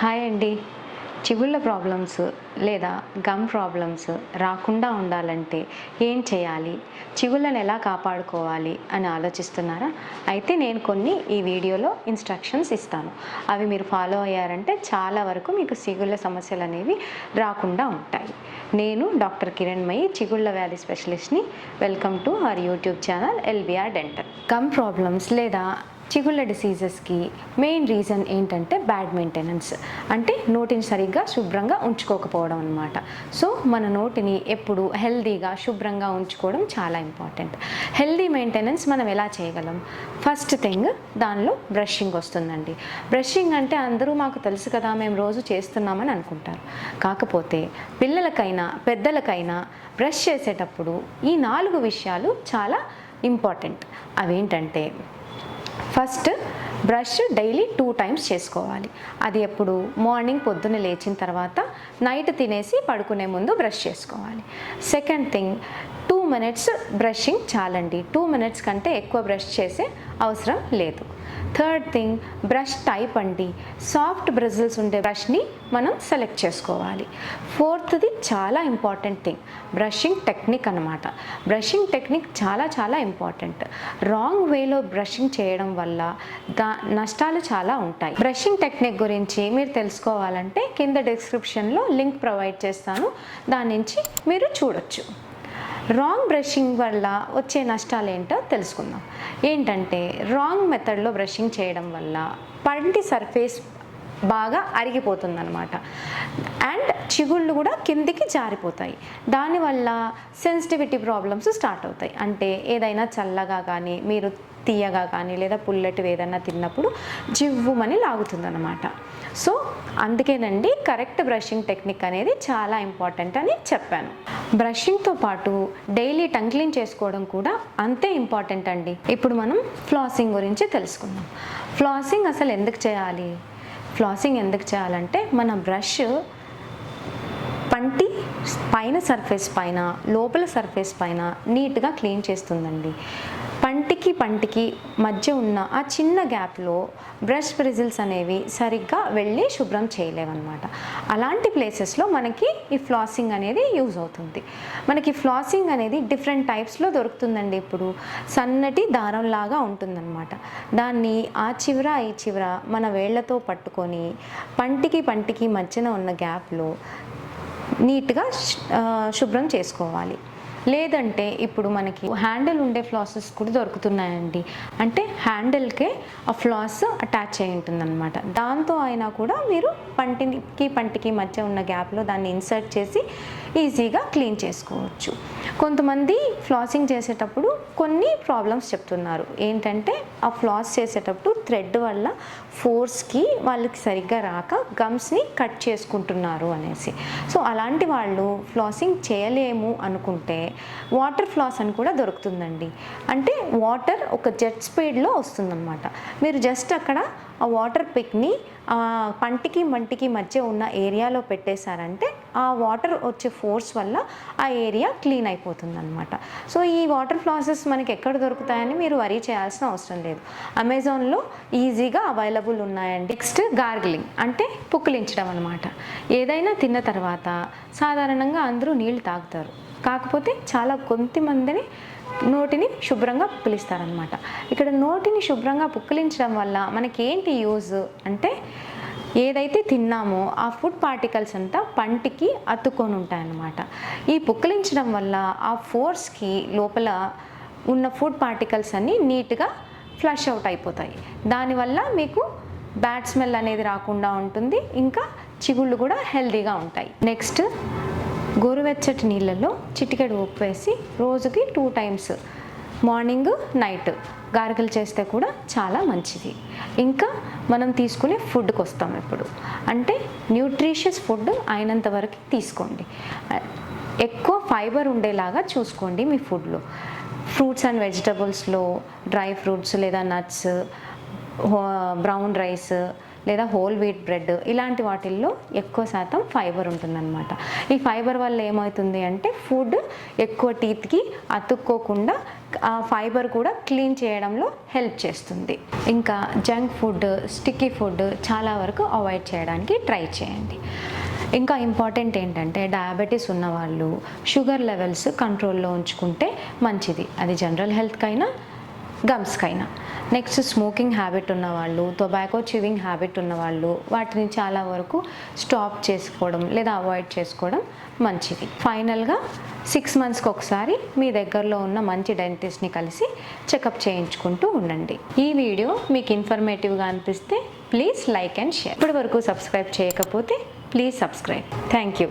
Hi అండి. చిగుళ్ళ problems లేదా గమ్ ప్రాబ్లమ్స్ రాకుండా ఉండాలంటే ఏం చేయాలి? చిగుళ్ళను ఎలా కాపాడుకోవాలి అని ఆలోచిస్తున్నారా? అయితే నేను కొన్ని ఈ వీడియోలో ఇన్స్ట్రక్షన్స్ ఇస్తాను. అవి మీరు ఫాలో అయ్యారంటే చాలా వరకు మీకు చిగుళ్ళ సమస్యలు అనేవి రాకుండా ఉంటాయి. నేను డాక్టర్ కిరణ్మయి చిగుళ్ళ వ్యాధి స్పెషలిస్ట్ని. Welcome to our YouTube channel LBR dental. Gum problems లేదా చిగుళ్ళ డిసీజెస్కి మెయిన్ రీజన్ ఏంటంటే బ్యాడ్ మెయింటెనెన్స్ అంటే నోటిని సరిగ్గా శుభ్రంగా ఉంచుకోకపోవడం అనమాట సో మన నోటిని ఎప్పుడు హెల్దీగా శుభ్రంగా ఉంచుకోవడం చాలా ఇంపార్టెంట్ హెల్దీ మెయింటెనెన్స్ మనం ఎలా చేయగలం? ఫస్ట్ థింగ్ దానిలో బ్రషింగ్ వస్తుందండి. బ్రషింగ్ అంటే అందరూ మాకు తెలుసు కదా మేము రోజు చేస్తున్నామని అనుకుంటారు. కాకపోతే పిల్లలకైనా పెద్దలకైనా బ్రష్ చేసేటప్పుడు ఈ నాలుగు విషయాలు చాలా ఇంపార్టెంట్ అవేంటంటే first brush daily two times చేసుకోవాలి. అది ఎప్పుడు? మార్నింగ్ పొద్దున్న లేచిన తర్వాత నైట్ తినేసి పడుకునే ముందు బ్రష్ చేసుకోవాలి. సెకండ్ థింగ్ మినిట్స్ బ్రషింగ్ చాలండి. టూ మినిట్స్ కంటే ఎక్కువ బ్రష్ చేసే అవసరం లేదు. థర్డ్ థింగ్ బ్రష్ టైప్ అండి. సాఫ్ట్ బ్రజిల్స్ ఉండే బ్రష్ని మనం సెలెక్ట్ చేసుకోవాలి. ఫోర్త్ది చాలా ఇంపార్టెంట్ థింగ్ బ్రషింగ్ టెక్నిక్ అనమాట బ్రషింగ్ టెక్నిక్ చాలా చాలా ఇంపార్టెంట్ రాంగ్ వేలో బ్రషింగ్ చేయడం వల్ల దా నష్టాలు చాలా ఉంటాయి. బ్రషింగ్ టెక్నిక్ గురించి మీరు తెలుసుకోవాలంటే కింద డిస్క్రిప్షన్లో లింక్ ప్రొవైడ్ చేస్తాను. దాని నుంచి మీరు చూడొచ్చు. రాంగ్ బ్రషింగ్ వల్ల వచ్చే నష్టాలు ఏంటో తెలుసుకుందాం. ఏంటంటే రాంగ్ మెథడ్లో బ్రషింగ్ చేయడం వల్ల పంటి సర్ఫేస్ బాగా అరిగిపోతుందన్నమాట. అండ్ చిగుళ్ళు కూడా కిందికి జారిపోతాయి. దానివల్ల సెన్సిటివిటీ ప్రాబ్లమ్స్ స్టార్ట్ అవుతాయి. అంటే ఏదైనా చల్లగా కానీ మీరు తీయగా కానీ లేదా పుల్లటివి ఏదైనా తిన్నప్పుడు జివ్వుమని లాగుతుందన్నమాట. సో అందుకేనండి కరెక్ట్ బ్రషింగ్ టెక్నిక్ అనేది చాలా ఇంపార్టెంట్ అని చెప్పాను. బ్రషింగ్తో పాటు డైలీ టంగ్ క్లీన్ చేసుకోవడం కూడా అంతే ఇంపార్టెంట్ అండి. ఇప్పుడు మనం ఫ్లాసింగ్ గురించి తెలుసుకుందాం. ఫ్లాసింగ్ అసలు ఎందుకు చేయాలి? ఫ్లాసింగ్ ఎందుకు చేయాలంటే మన బ్రష్ పంటి పైన సర్ఫేస్ పైన లోపల సర్ఫేస్ పైన నీట్గా క్లీన్ చేస్తుందండి. పంటికి పంటికి మధ్య ఉన్న ఆ చిన్న గ్యాప్లో బ్రష్ బ్రిజిల్స్ అనేవి సరిగ్గా వెళ్ళి శుభ్రం చేయలేవన్నమాట. అలాంటి ప్లేసెస్లో మనకి ఈ ఫ్లాసింగ్ అనేది యూజ్ అవుతుంది. మనకి ఫ్లాసింగ్ అనేది డిఫరెంట్ టైప్స్లో దొరుకుతుందండి ఇప్పుడు. సన్నటి దారంలాగా ఉంటుందన్నమాట. దాన్ని ఆ చివర ఈ చివర మన వేళ్ళతో పట్టుకొని పంటికి పంటికి మధ్యన ఉన్న గ్యాప్లో నీట్గా శుభ్రం చేసుకోవాలి. లేదంటే ఇప్పుడు మనకి హ్యాండిల్ ఉండే ఫ్లాసెస్ కూడా దొరుకుతున్నాయండి. అంటే హ్యాండిల్కే ఆ ఫ్లాస్ అటాచ్ అయి ఉంటుందన్నమాట. దాంతో అయినా కూడా మీరు పంటికి పంటికి మధ్య ఉన్న గ్యాప్లో దాన్ని ఇన్సర్ట్ చేసి ఈజీగా క్లీన్ చేసుకోవచ్చు. కొంతమంది ఫ్లాసింగ్ చేసేటప్పుడు కొన్ని ప్రాబ్లమ్స్ చెప్తున్నారు. ఏంటంటే ఆ ఫ్లాస్ చేసేటప్పుడు థ్రెడ్ వల్ల ఫోర్స్కి వాళ్ళకి సరిగ్గా రాక గమ్స్ని కట్ చేసుకుంటున్నారు అనేసి. సో అలాంటి వాళ్ళు ఫ్లాసింగ్ చేయలేము అనుకుంటే వాటర్ ఫ్లాస్ అని కూడా దొరుకుతుందండి. అంటే వాటర్ ఒక జెట్ స్పీడ్లో వస్తుందన్నమాట. మీరు జస్ట్ అక్కడ ఆ వాటర్ పిక్ని పంటికి మంటికి మధ్య ఉన్న ఏరియాలో పెట్టేశారంటే ఆ వాటర్ వచ్చే ఫోర్స్ వల్ల ఆ ఏరియా క్లీన్ అయిపోతుందన్నమాట. సో ఈ వాటర్ ఫ్లాసెస్ మనకి ఎక్కడ దొరుకుతాయని మీరు వరీ చేయాల్సిన అవసరం లేదు. అమెజాన్లో ఈజీగా అవైలబుల్ ఉన్నాయండి. నెక్స్ట్ గార్గిలింగ్ అంటే పుక్కిలించడం అనమాట ఏదైనా తిన్న తర్వాత సాధారణంగా అందరూ నీళ్ళు తాగుతారు. కాకపోతే చాలా కొంతమందిని నోటిని శుభ్రంగా పుక్కిలిస్తారనమాట ఇక్కడ నోటిని శుభ్రంగా పుక్కిలించడం వల్ల మనకి ఏంటి యూజ్ అంటే ఏదైతే తిన్నామో ఆ ఫుడ్ పార్టికల్స్ అంతా పంటికి అతుక్కొని ఉంటాయన్నమాట. ఈ పుక్కిలించడం వల్ల ఆ ఫోర్స్కి లోపల ఉన్న ఫుడ్ పార్టికల్స్ అన్నీ నీట్గా ఫ్లష్ అవుట్ అయిపోతాయి. దానివల్ల మీకు బ్యాడ్ స్మెల్ అనేది రాకుండా ఉంటుంది ఇంకా చిగుళ్ళు కూడా హెల్దీగా ఉంటాయి. నెక్స్ట్ గోరువెచ్చటి నీళ్ళల్లో చిటికెడు ఉప్పు వేసి రోజుకి two times morning night gargle చేస్తే కూడా చాలా మంచిది. ఇంకా మనం తీసుకునే ఫుడ్కి వస్తాం ఇప్పుడు. అంటే న్యూట్రిషియస్ ఫుడ్ అయినంత వరకు తీసుకోండి. ఎక్కువ ఫైబర్ ఉండేలాగా చూసుకోండి మీ ఫుడ్లో. ఫ్రూట్స్ అండ్ వెజిటబుల్స్లో డ్రై ఫ్రూట్స్ లేదా నట్స్ బ్రౌన్ రైస్ లేదా హోల్ వీట్ బ్రెడ్ ఇలాంటి వాటిల్లో ఎక్కువ శాతం ఫైబర్ ఉంటుందన్నమాట. ఈ ఫైబర్ వల్ల ఏమవుతుంది అంటే ఫుడ్ ఎక్కువ టీత్కి అతుక్కోకుండా ఆ ఫైబర్ కూడా క్లీన్ చేయడంలో హెల్ప్ చేస్తుంది. ఇంకా జంక్ ఫుడ్ స్టిక్కీ ఫుడ్ చాలా వరకు అవాయిడ్ చేయడానికి ట్రై చేయండి. ఇంకా ఇంపార్టెంట్ ఏంటంటే డయాబెటీస్ ఉన్నవాళ్ళు షుగర్ లెవెల్స్ కంట్రోల్లో ఉంచుకుంటే మంచిది. అది జనరల్ హెల్త్కైనా గమ్స్కైనా. నెక్స్ట్ స్మోకింగ్ హ్యాబిట్ ఉన్నవాళ్ళు టొబాకో చివింగ్ హ్యాబిట్ ఉన్నవాళ్ళు వాటిని చాలా వరకు స్టాప్ చేసుకోవడం లేదా అవాయిడ్ చేసుకోవడం మంచిది. ఫైనల్గా సిక్స్ మంత్స్కి ఒకసారి మీ దగ్గరలో ఉన్న మంచి డెంటిస్ట్ని కలిసి చెకప్ చేయించుకుంటూ ఉండండి. ఈ వీడియో మీకు ఇన్ఫర్మేటివ్గా అనిపిస్తే ప్లీజ్ లైక్ అండ్ షేర్ ఇప్పటి వరకు సబ్స్క్రైబ్ చేయకపోతే ప్లీజ్ సబ్స్క్రైబ్ థ్యాంక్ యూ